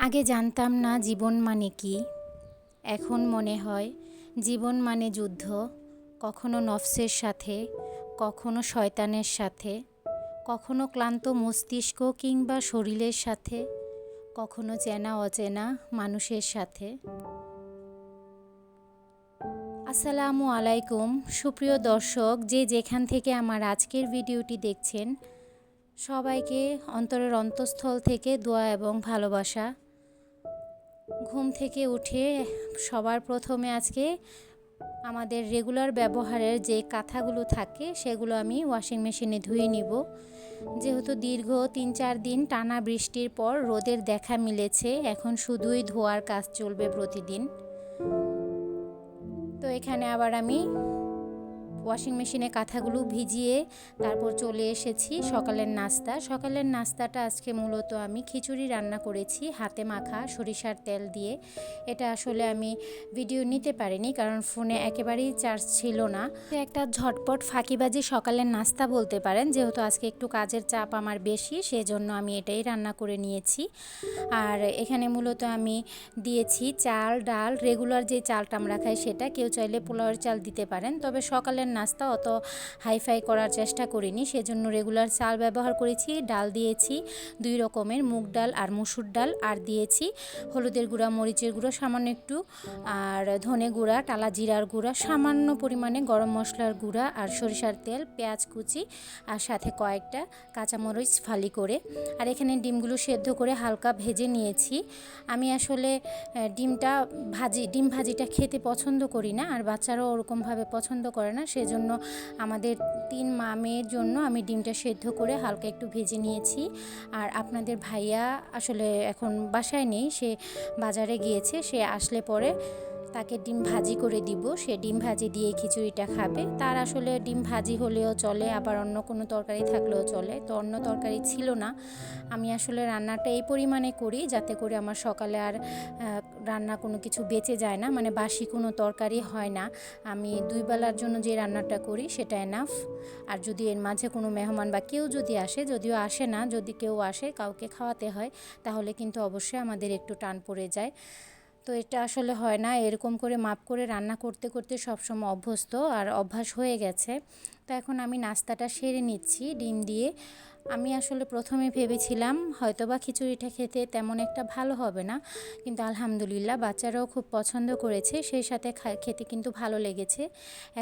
আগে জানতাম না জীবন মানে কি। এখন মনে হয় জীবন মানে যুদ্ধ, কখনো নফসের সাথে, কখনো শয়তানের সাথে, কখনো ক্লান্ত মস্তিষ্ক কিংবা শরীরের সাথে, কখনো চেনা অচেনা মানুষের সাথে। আসসালামু আলাইকুম। সুপ্রিয় দর্শক, যে যেখান থেকে আমার আজকের ভিডিওটি দেখছেন, সবাইকে অন্তরের অন্তঃস্থল থেকে দোয়া এবং ভালোবাসা। ঘুম থেকে উঠে সবার প্রথমে আজকে আমাদের রেগুলার ব্যবহারের যে কাঁথাগুলো থাকে, সেগুলো আমি ওয়াশিং মেশিনে ধুয়ে নিব। যেহেতু দীর্ঘ তিন চার দিন টানা বৃষ্টির পর রোদের দেখা মিলেছে, এখন শুধুই ধোয়ার কাজ চলবে প্রতিদিন। তো এখানে আবার আমি ওয়াশিং মেশিনে কাঁথাগুলো ভিজিয়ে তারপর চলে এসেছি সকালের নাস্তা। সকালের নাস্তাটা আজকে মূলত আমি খিচুড়ি রান্না করেছি, হাতে মাখা সরিষার তেল দিয়ে। এটা আসলে আমি ভিডিও নিতে পারিনি কারণ ফোনে একেবারেই চার্জ ছিল না। একটা ঝটপট ফাঁকিবাজি সকালের নাস্তা বলতে পারেন, যেহেতু আজকে একটু কাজের চাপ আমার বেশি, সেজন্য আমি এটাই রান্না করে নিয়েছি। আর এখানে মূলত আমি দিয়েছি চাল, ডাল রেগুলার যে চালটা আমরা খাই সেটা, কেউ চাইলে পোলাওয়ের চাল দিতে পারেন। তবে সকালের নাস্তা অত হাইফাই করার চেষ্টা করিনি। সেজন্য রেগুলার চাল ব্যবহার করেছি, ডাল দিয়েছি, দুই রকমের মুগ ডাল আর মুসুর ডাল, আর দিয়েছি হলুদের গুঁড়া, মরিচের গুঁড়ো সামান্য একটু, আর ধনে গুঁড়া, টালা জিরার গুঁড়া, সামান্য পরিমাণে গরম মশলার গুঁড়া আর সরিষার তেল, পেঁয়াজ কুচি আর সাথে কয়েকটা কাঁচামরিচ ফালি করে। আর এখানে ডিমগুলো সেদ্ধ করে হালকা ভেজে নিয়েছি। আমি আসলে ডিমটা ভাজি, ডিম ভাজিটা খেতে পছন্দ করি না, আর বাচ্চারাও ওরকমভাবে পছন্দ করে না, সে সেজন্য আমাদের তিন মা মেয়ের জন্য আমি ডিমটা সেদ্ধ করে হালকা একটু ভেজে নিয়েছি। আর আপনাদের ভাইয়া আসলে এখন বাসায় নেই, সে বাজারে গিয়েছে, সে আসলে পরে তাকে ডিম ভাজি করে দিব। সে ডিম ভাজি দিয়ে খিচুড়িটা খাবে। তার আসলে ডিম ভাজি হলেও চলে, আবার অন্য কোনো তরকারি থাকলেও চলে। তো অন্য তরকারি ছিল না। আমি আসলে রান্নাটা এই পরিমাণে করি, যাতে করে আমার সকালে আর রান্না কোনো কিছু বেঁচে যায় না মানে বাসি কোনো তরকারি হয় না। আমি দুই বেলার জন্য যে রান্নাটা করি সেটা এনাফ আর যদি এর মাঝে কোনো মেহমান বা কেউ যদি আসে, যদিও আসে না, যদি কেউ আসে কাউকে খাওয়াতে হয়, তাহলে কিন্তু অবশ্যই আমাদের একটু টান পড়ে যায়। তো এটা আসলে হয় না, এরকম করে মাপ করে রান্না করতে করতে সবসময় অভ্যস্ত আর অভ্যাস হয়ে গেছে। তো এখন আমি নাস্তাটা সেরে নিচ্ছি, ডিম দিয়ে। আমি আসলে প্রথমে ভেবেছিলাম হয়তো বা খিচুড়িটা খেতে তেমন একটা ভালো হবে না, কিন্তু আলহামদুলিল্লাহ বাচ্চারাও খুব পছন্দ করেছে, সেই সাথে খেতে কিন্তু ভালো লেগেছে।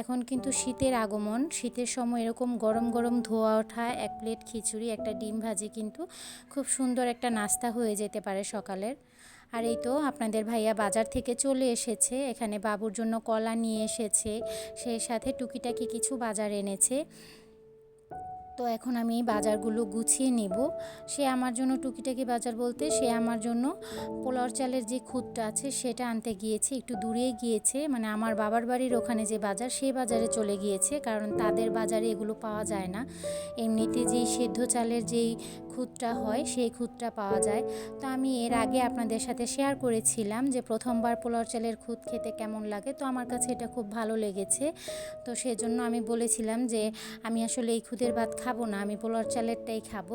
এখন কিন্তু শীতের আগমন, শীতের সময় এরকম গরম গরম ধোয়া ওঠা, এক প্লেট খিচুড়ি, একটা ডিম ভাজি কিন্তু খুব সুন্দর একটা নাস্তা হয়ে যেতে পারে সকালের। আর এই তো আপনাদের ভাইয়া বাজার থেকে চলে এসেছে, এখানে বাবুর জন্য কলা নিয়ে এসেছে, সেই সাথে টুকিটাকি কিছু বাজার এনেছে। তো এখন আমি বাজারগুলো গুছিয়ে নেব। সে আমার জন্য টুকিটাকি বাজার বলতে সে আমার জন্য পোলার চালের যে খুদটা আছে সেটা আনতে গিয়েছে, একটু দূরে গিয়েছে। মানে আমার বাবার বাড়ির ওখানে যে বাজার সেই বাজারে চলে গিয়েছে। কারণ তাদের বাজারে এগুলো পাওয়া যায় না। এমনিতে যেই সেদ্ধ চালের যেই খুদটা হয়, সেই খুদটা পাওয়া যায়। তো আমি এর আগে আপনাদের সাথে শেয়ার করেছিলাম যে প্রথমবার পোলার চালের খুদ খেতে কেমন লাগে। তো আমার কাছে এটা খুব ভালো লেগেছে। তো সেজন্য আমি বলেছিলাম যে আমি আসলে এই খুদের ভাত খাব না, আমি পোলার চালেরটাই খাব।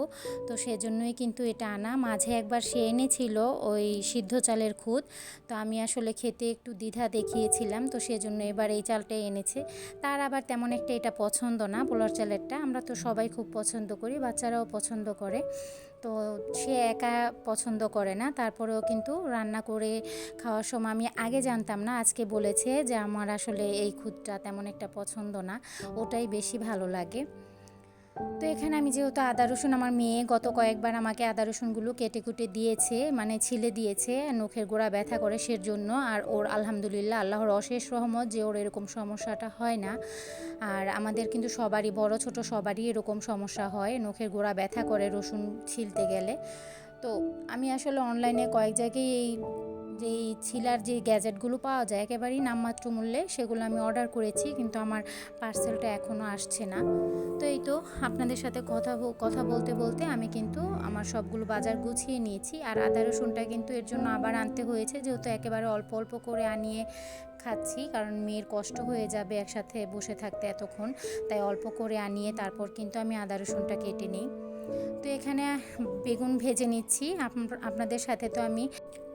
তো সেজন্যই কিন্তু এটা আনা। মাঝে একবার সে এনেছিল ওই সিদ্ধ চালের খুদ তো আমি আসলে খেতে একটু দ্বিধা দেখিয়েছিলাম। তো সেজন্য এবার এই চালটাই এনেছে। তার আবার তেমন একটা এটা পছন্দ না পোলার চালেরটা। আমরা তো সবাই খুব পছন্দ করি, বাচ্চারাও পছন্দ করে। তো সে একা পছন্দ করে না। তারপরেও কিন্তু রান্না করে খাওয়ার সময় আমি আগে জানতাম না, আজকে বলেছে যে আমার আসলে এই খুদটা তেমন একটা পছন্দ না, ওটাই বেশি ভালো লাগে। তো এখানে আমি যেহেতু আদা রসুন আমার মেয়ে গত কয়েকবার আমাকে আদা রসুনগুলো কেটে কুটে দিয়েছে মানে ছিলে দিয়েছে, নখের গোড়া ব্যথা করে সের জন্য আর ওর আলহামদুলিল্লাহ আল্লাহর অশেষ রহমত যে ওর এরকম সমস্যাটা হয় না। আর আমাদের কিন্তু সবারই, বড় ছোট সবারই এরকম সমস্যা হয়, নখের গোড়া ব্যথা করে রসুন ছিলতে গেলে। তো আমি আসলে অনলাইনে কয়েক জায়গায় এই যেই ছিলার যে গ্যাজেটগুলো পাওয়া যায় একেবারেই নামমাত্র মূল্যে, সেগুলো আমি অর্ডার করেছি, কিন্তু আমার পার্সেলটা এখনও আসছে না। তো এই তো আপনাদের সাথে কথা কথা বলতে বলতে আমি কিন্তু আমার সবগুলো বাজার গুছিয়ে নিয়েছি। আর আদা রসুনটা কিন্তু এর জন্য আবার আনতে হয়েছে, যেহেতু একেবারে অল্প অল্প করে আনিয়ে খাচ্ছি, কারণ মেয়ের কষ্ট হয়ে যাবে একসাথে বসে থাকতে এতক্ষণ। তাই অল্প করে আনিয়ে তারপর কিন্তু আমি আদা রসুনটা কেটে নিই। তো এখানে বেগুন ভেজে নিচ্ছি। আপ- আপনাদের সাথে তো আমি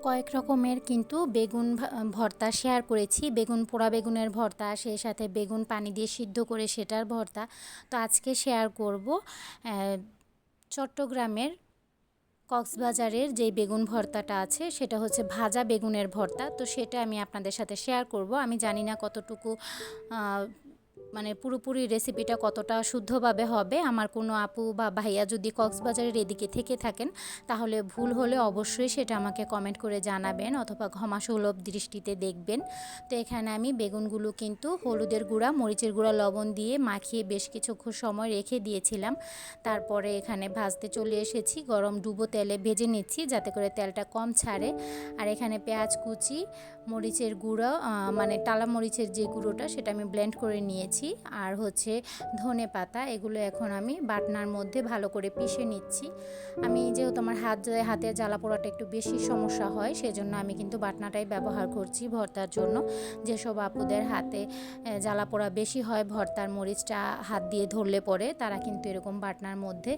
কয়েক রকমের কিন্তু বেগুন ভর্তা শেয়ার করেছি। বেগুন, পোড়া বেগুনের ভর্তা, সেই সাথে বেগুন পানি দিয়ে সিদ্ধ করে সেটার ভর্তা। তো আজকে শেয়ার করব চট্টগ্রামের কক্সবাজারের যেই বেগুন ভর্তাটা আছে, সেটা হচ্ছে ভাজা বেগুনের ভর্তা। তো সেটা আমি আপনাদের সাথে শেয়ার করব। আমি জানি না কতটুকু মানে পুরোপুরি রেসিপিটা কতটা শুদ্ধভাবে হবে, আমার কোনো আপু বা ভাইয়া যদি কক্সবাজারের এদিকে থেকে থাকেন, তাহলে ভুল হলে অবশ্যই সেটা আমাকে কমেন্ট করে জানাবেন অথবা ক্ষমাসুলভ দৃষ্টিতে দেখবেন। তো এখানে আমি বেগুনগুলো কিন্তু হলুদের গুঁড়া, মরিচের গুঁড়া, লবণ দিয়ে মাখিয়ে বেশ কিছুক্ষণ সময় রেখে দিয়েছিলাম। তারপরে এখানে ভাজতে চলে এসেছি, গরম ডুবো তেলে ভেজে নিচ্ছি যাতে করে তেলটা কম ছাড়ে। আর এখানে পেঁয়াজ কুচি, মরিচের গুঁড়ো মানে টালা মরিচের যে গুঁড়োটা সেটা আমি ব্লেন্ড করে নিয়েছি। আর হচ্ছে ধনে পাতা, এগুলো এখন আমি বাটনার মধ্যে ভালো করে পিষে নিচ্ছি। আমি যেহেতু আমার হাত হাতের জ্বালা পোড়াটা একটু বেশি সমস্যা হয়, সেজন্য আমি কিন্তু বাটনাটাই ব্যবহার করছি ভর্তার জন্য। যেসব আপুদের হাতে জ্বালা পোড়া বেশি হয়, ভর্তার মরিচটা হাত দিয়ে ধরলে পরে, তারা কিন্তু এরকম বাটনার মধ্যে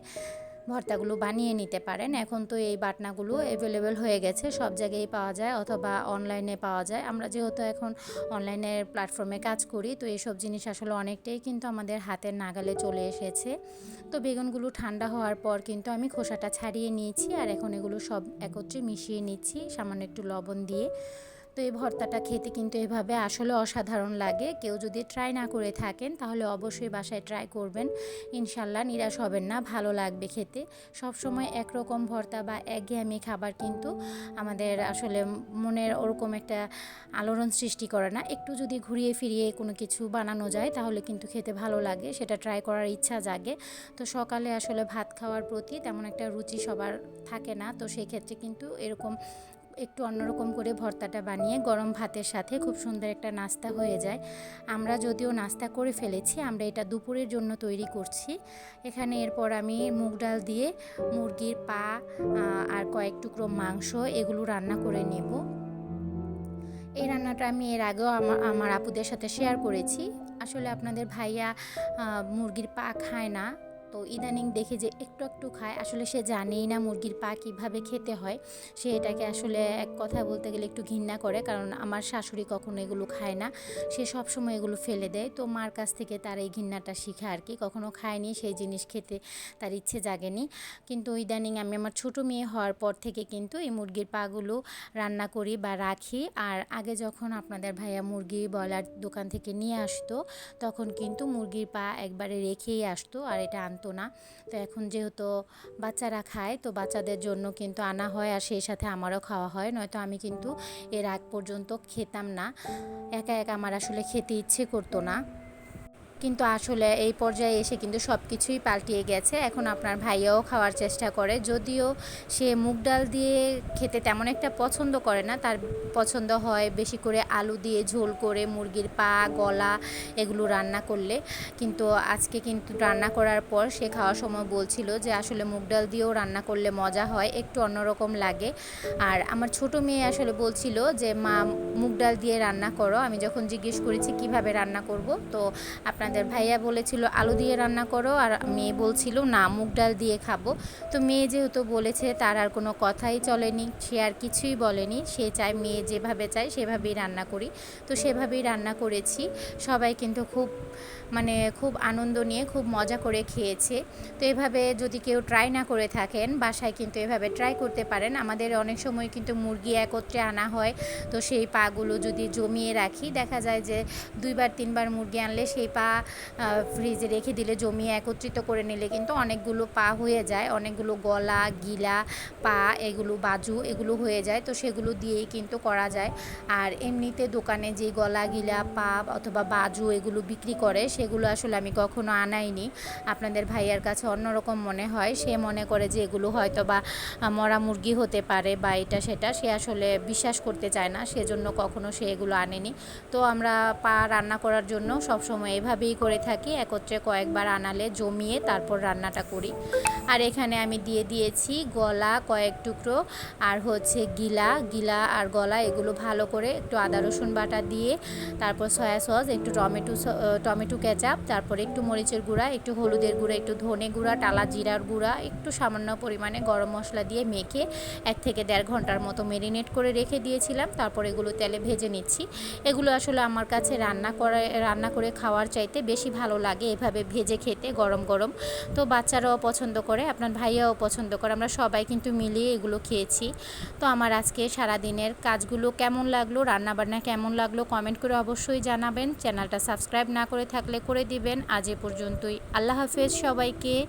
ভর্তাগুলো বানিয়ে নিতে পারেন। এখন তো এই বাটনাগুলো অ্যাভেলেবেল হয়ে গেছে, সব জায়গায় পাওয়া যায় অথবা অনলাইনে পাওয়া যায়। আমরা যেহেতু এখন অনলাইনের প্ল্যাটফর্মে কাজ করি, তো এইসব জিনিস আসলে অনেকটাই কিন্তু আমাদের হাতের নাগালে চলে এসেছে। তো বেগুনগুলো ঠান্ডা হওয়ার পর কিন্তু আমি খোসাটা ছাড়িয়ে নিয়েছি আর এখন এগুলো সব একত্রে মিশিয়ে নিচ্ছি, সামান্য একটু লবণ দিয়ে। তো এই ভর্তাটা খেতে কিন্তু এভাবে আসলে অসাধারণ লাগে। কেউ যদি ট্রাই না করে থাকেন, তাহলে অবশ্যই বাসায় ট্রাই করবেন। ইনশাল্লাহ নিরাশ হবেন না, ভালো লাগবে খেতে। সব সময় একরকম ভর্তা বা একঘেয়েমি খাবার কিন্তু আমাদের আসলে মনের ওরকম একটা আলোড়ন সৃষ্টি করে না। একটু যদি ঘুরিয়ে ফিরিয়ে কোনো কিছু বানানো যায়, তাহলে কিন্তু খেতে ভালো লাগে, সেটা ট্রাই করার ইচ্ছা জাগে। তো সকালে আসলে ভাত খাওয়ার প্রতি তেমন একটা রুচি সবার থাকে না, তো সেই ক্ষেত্রে কিন্তু এরকম একটু অন্যরকম করে ভর্তাটা বানিয়ে গরম ভাতের সাথে খুব সুন্দর একটা নাস্তা হয়ে যায়। আমরা যদিও নাস্তা করে ফেলেছি, আমরা এটা দুপুরের জন্য তৈরি করছি। এখানে এরপর আমি মুগ ডাল দিয়ে মুরগির পা আর কয়েক টুকরো মাংস এগুলো রান্না করে নেব। এই রান্নাটা আমি এর আগেও আমার আমার আপুদের সাথে শেয়ার করেছি। আসলে আপনাদের ভাইয়া মুরগির পা খায় না। তো ইদানিং দেখে যে একটু একটু খায়। আসলে সে জানেই না মুরগির পা কীভাবে খেতে হয়। সে এটাকে আসলে এক কথা বলতে গেলে একটু ঘৃণা করে। কারণ আমার শাশুড়ি কখনো এগুলো খায় না। সে সব সময় এগুলো ফেলে দেয়। তো মার কাছ থেকে তার এই ঘৃণাটা শিখে আর কি। কখনো খায়নি, সেই জিনিস খেতে তার ইচ্ছে জাগেনি। কিন্তু ইদানিং আমি আমার ছোটো মেয়ে হওয়ার পর থেকে কিন্তু এই মুরগির পাগুলো রান্না করি বা রাখি। আর আগে যখন আপনাদের ভাইয়া মুরগি ব্রয়লার দোকান থেকে নিয়ে আসতো, তখন কিন্তু মুরগির পা একবারে রেখেই আসতো। আর এটা আনতো না। তো এখন যেহেতু বাচ্চারা খায়, তো বাচ্চাদের জন্য কিন্তু আনা হয় আর সেই সাথে আমারও খাওয়া হয়। নয়তো আমি কিন্তু এর আগ পর্যন্ত খেতাম না। একা একা আমার আসলে খেতে ইচ্ছে করতো না। কিন্তু আসলে এই পর্যায়ে এসে কিন্তু সব কিছুই পাল্টিয়ে গেছে। এখন আপনার ভাইয়াও খাওয়ার চেষ্টা করে। যদিও সে মুগ ডাল দিয়ে খেতে তেমন একটা পছন্দ করে না, তার পছন্দ হয় বেশি করে আলু দিয়ে ঝোল করে, মুরগির পা, গলা এগুলো রান্না করলে। কিন্তু আজকে কিন্তু রান্না করার পর সে খাওয়ার সময় বলছিল যে আসলে মুগ ডাল দিয়েও রান্না করলে মজা হয়, একটু অন্যরকম লাগে। আর আমার ছোট মেয়ে আসলে বলছিল যে, মা, মুগ ডাল দিয়ে রান্না করো। আমি যখন জিজ্ঞেস করেছি, কীভাবে রান্না করব? তো আপনাদের ভাইয়া বলেছিল, আলু দিয়ে রান্না করো। আর মেয়ে বলছিল, না, মুগ ডাল দিয়ে খাব। তো মেয়ে যেহেতু বলেছে, তার আর কোনো কথাই চলেনি, সে আর কিছুই বলেনি। সে চায় মেয়ে যেভাবে চায়, সেভাবেই রান্না করি। তো সেভাবেই রান্না করেছি। সবাই কিন্তু খুব মানে খুব আনন্দ নিয়ে খুব মজা করে খেয়েছে। তো এভাবে যদি কেউ ট্রাই না করে থাকেন, বাসায় কিন্তু এভাবে ট্রাই করতে পারেন। আমাদের অনেক সময় কিন্তু মুরগি একত্রে আনা হয়। তো সেই পাগুলো যদি জমিয়ে রাখি, দেখা যায় যে দুইবার, তিনবার মুরগি আনলে সেই পা ফ্রিজে রেখে দিলে জমিয়ে একত্রিত করে নিলে কিন্তু অনেকগুলো পা হয়ে যায়। অনেকগুলো গলা, গিলা, পা, এগুলো বাজু, এগুলো হয়ে যায়। তো সেগুলো দিয়েই কিন্তু করা যায়। আর এমনিতে দোকানে যে গলা, গিলা, পা অথবা বাজু এগুলো বিক্রি করে, সেগুলো আসলে আমি কখনো আনাইনি। আপনাদের ভাইয়ার কাছে অন্যরকম মনে হয়। সে মনে করে যে এগুলো হয়তো বা মরা মুরগি হতে পারে বা এটা, সেটা। সে আসলে বিশ্বাস করতে চায় না। সেজন্য কখনো সে এগুলো আনেনি। তো আমরা পা রান্না করার জন্য সবসময় এভাবেই এভাবেই করে থাকি, একত্রে কয়েকবার আনালে জমিয়ে তারপর রান্নাটা করি। আর এখানে আমি দিয়ে দিয়েছি গলা কয়েক টুকরো, আর হচ্ছে গিলা গিলা আর গলা এগুলো ভালো করে একটু আদা, রসুন বাটা দিয়ে, তারপর সয়া সস, একটু টমেটো টমেটো কেচাপ, তারপর একটু মরিচের গুঁড়া, একটু হলুদের গুঁড়া, একটু ধনে গুঁড়া, টালা জিরার গুঁড়া, একটু সামান্য পরিমাণে গরম মশলা দিয়ে মেখে এক থেকে দেড় ঘণ্টার মতো মেরিনেট করে রেখে দিয়েছিলাম। তারপর এগুলো তেলে ভেজে নিচ্ছি। এগুলো আসলে আমার কাছে রান্না করে রান্না করে খাওয়ার চাইতে বেশি ভালো লাগে। এভাবে ভেজে খেতে গরম গরম। তো বাচ্চারাও পছন্দ করে, আপনার ভাইয়াও পছন্দ করে। আমরা সবাই কিন্তু মিলিয়ে এগুলো খেয়েছি। তো আমার আজকে সারাদিনের কাজগুলো কেমন লাগল, রান্নাবান্না কেমন লাগল কমেন্ট করে অবশ্যই জানাবেন। চ্যানেলটা সাবস্ক্রাইব না করে থাকলে করে দিবেন। আজ এ পর্যন্তই। আল্লাহ হাফেজ সবাইকে।